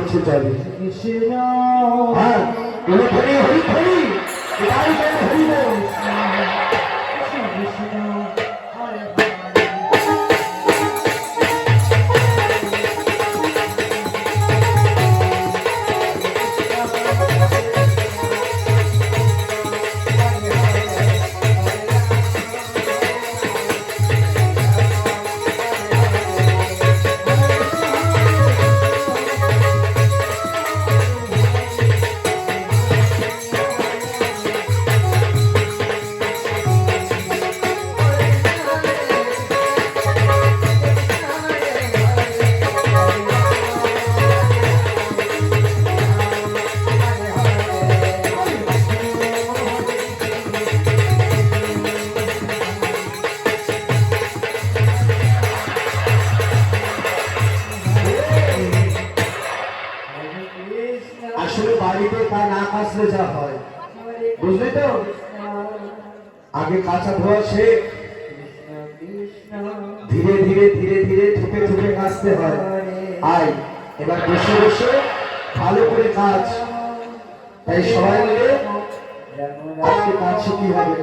করছে যাবে হ্যাঁ হরি হরি কাঁচা ধোয়া কৃষ্ণ ধীরে ধীরে ধীরে ধীরে ঠুপে ঠুপে নাচতে হয়। আয় এবার বসে বসে ভালো করে কাজ তাই সবাই মিলে আজকে কাজ শিখি হবে?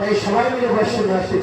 তাই সবাই মিলে বসে আসছে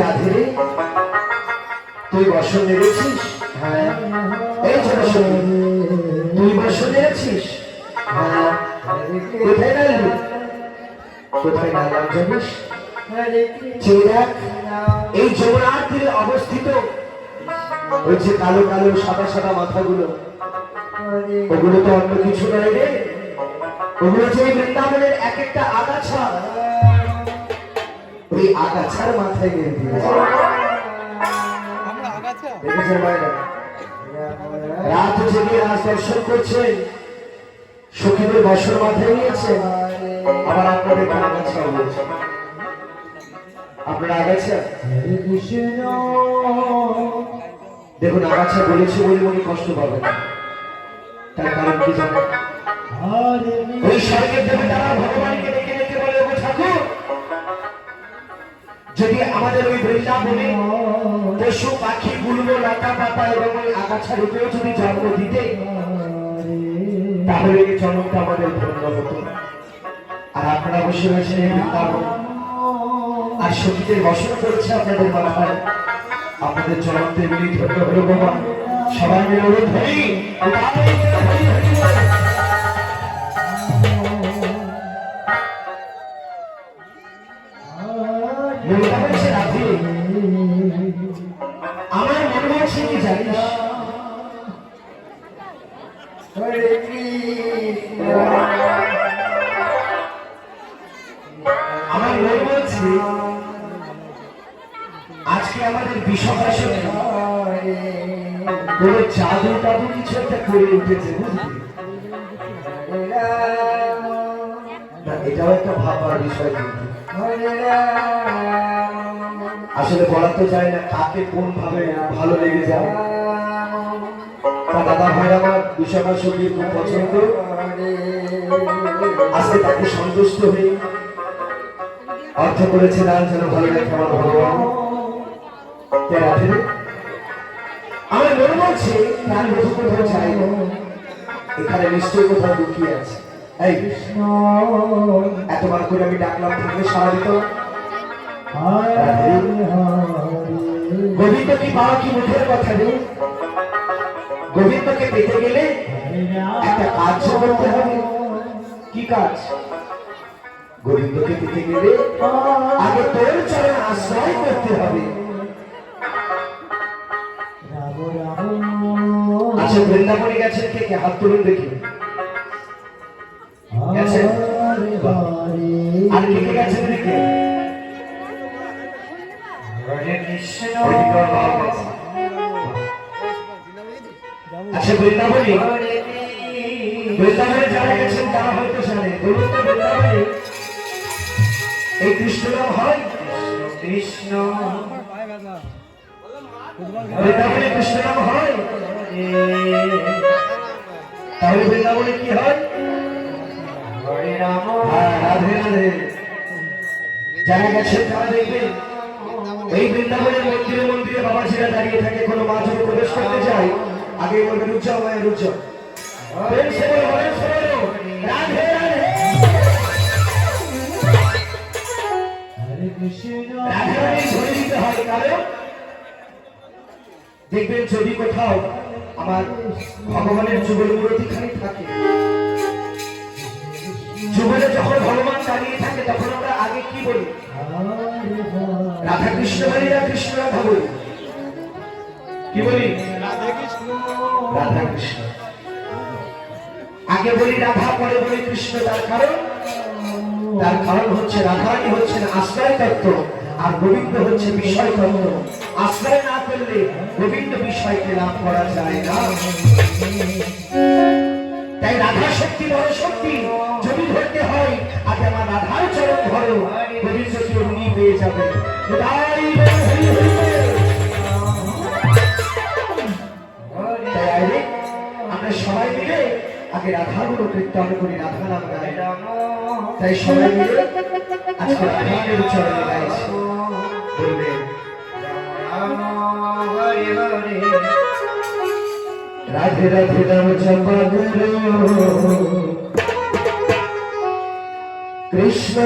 রাধে তুই বাসন মেরেছিস হ্যাঁ এই তুই বাসন মেরেছিস হ্যাঁ কোথায় নাড়লি কোথায় এই যমুনার অবস্থিত। ওই যে কালো কালো সাদা সাদা মাথাগুলো। ওগুলো তো অন্য কিছু নয় রে। ওগুলো যে বৃন্দাবনের এক একটা আগাছা। ওই আগাছার মাথায় মেরে দিয়েছে রাত জেগে রাজ দর্শন করছেন। সখীদের বসর মাথায় নিয়েছে আবার আপনাদের আগাছা রয়েছে আপনার আগাছা দেখুন আগাছা বলেছে বলে মনে কষ্ট পাবে না। তার কারণ কি জানেন? ওই স্বর্গের দেবতারা ভগবানকে ডেকে ডেকে বলে ওগো ঠাকুর যদি আমাদের ওই বৃন্দাবনে পশু পাখি গুলবো লতা পাতা এবং ওই আগাছা রূপেও যদি জন্ম দিতে তাহলে এই জন্মটা আমাদের ধন্য হতো। আর আপনারা বসে রয়েছেন এই বৃন্দাবন। আর সঙ্গীতের বসন করছে আপনাদের মাথায় আপনাদের জন্মতে মিলি ধন্য হলো সবাই মিলে হরি কিছু একটা উঠেছে এটাও একটা বিষয় আসলে বলা তো যায় না কাকে কোন ভাবে ভালো লেগে যায় দাদা ভাই আমার বিষয়টা সংগীত খুব পছন্দ আজকে তাকে সন্তুষ্ট হয়ে অর্থ করেছে না যেন ভালো লাগে আমার ভগবান। আমার মনে বলছে তার মধু কোথাও চাই এখানে নিশ্চয়ই কোথাও লুকিয়ে আছে। এই এতবার করে আমি ডাকলাম, থাকলে সারা দিত গোবিন্দ কি মুখের কথা রে? গোবিন্দকে পেতে গেলে একটা কাজ করতে হবে। কি কাজ? গোবিন্দকে পেতে গেলে আগে তোর চরণ আশ্রয় করতে হবে। আচ্ছা বৃন্দাবনে গেছেন কে কে হাত তুলুন দেখি। গেছেন আর কে কে গেছেন দেখি ওইদিকে ওর বাবা গেছে। আচ্ছা বৃন্দাবনে। বৃন্দাবনে যারা গেছেন তারা হয়তো জানে। বলুন তো বৃন্দাবনে। এই কৃষ্ণ নাম হয়? কৃষ্ণ। বৃন্দাবনে কৃষ্ণ নাম হয়? তাহলে বৃন্দাবনে কি হয়? হ্যাঁ, রাধে রাধে। যারা গেছেন তারা দেখবেন এই বৃন্দাবনের মন্দিরে মন্দিরে বাবাজিরা দাঁড়িয়ে থাকে কোনো মা যদি প্রবেশ করতে যায় আগে বলবে রুচা মায়ের রুচা প্রেম সে বলো, প্রেম সে বলো, রাধে। রাধে রাধে রাধে ধরে দিতে হয় কারণ দেখবেন যদি কোথাও আমার ভগবানের যুগল মূর্তি খালি থাকে। যুগলে যখন ভগবান দাঁড়িয়ে থাকে, তখন আমরা আগে কি বলি? রাধা কৃষ্ণ বলি না কৃষ্ণ রাধা বলি। কি বলি? রাধা কৃষ্ণ রাধা কৃষ্ণ আগে বলি রাধা, পরে বলি কৃষ্ণ। তার কারণ? তার কারণ হচ্ছে রাধারানী হচ্ছেন আশ্রয় তত্ত্ব আর গোবিন্দ হচ্ছে বিষয় তত্ত্ব আশ্রয় না করলে গোবিন্দ বিষয়কে লাভ করা যায় না। তাই রাধা শক্তি বড় শক্তি যদি ধরতে হয় আগে আমার রাধার চরণ ধরো। গোবিন্দ কি অগ্নি পেয়ে যাবে। আমরা সবাই মিলে আগে রাধা গুলো কীর্তন করি, রাধা নাম গাই। তাই সবাই মিলে আজকে রাধার চরণে গাইছি রাধে রাধে রাম চম্পা কৃষ্ণ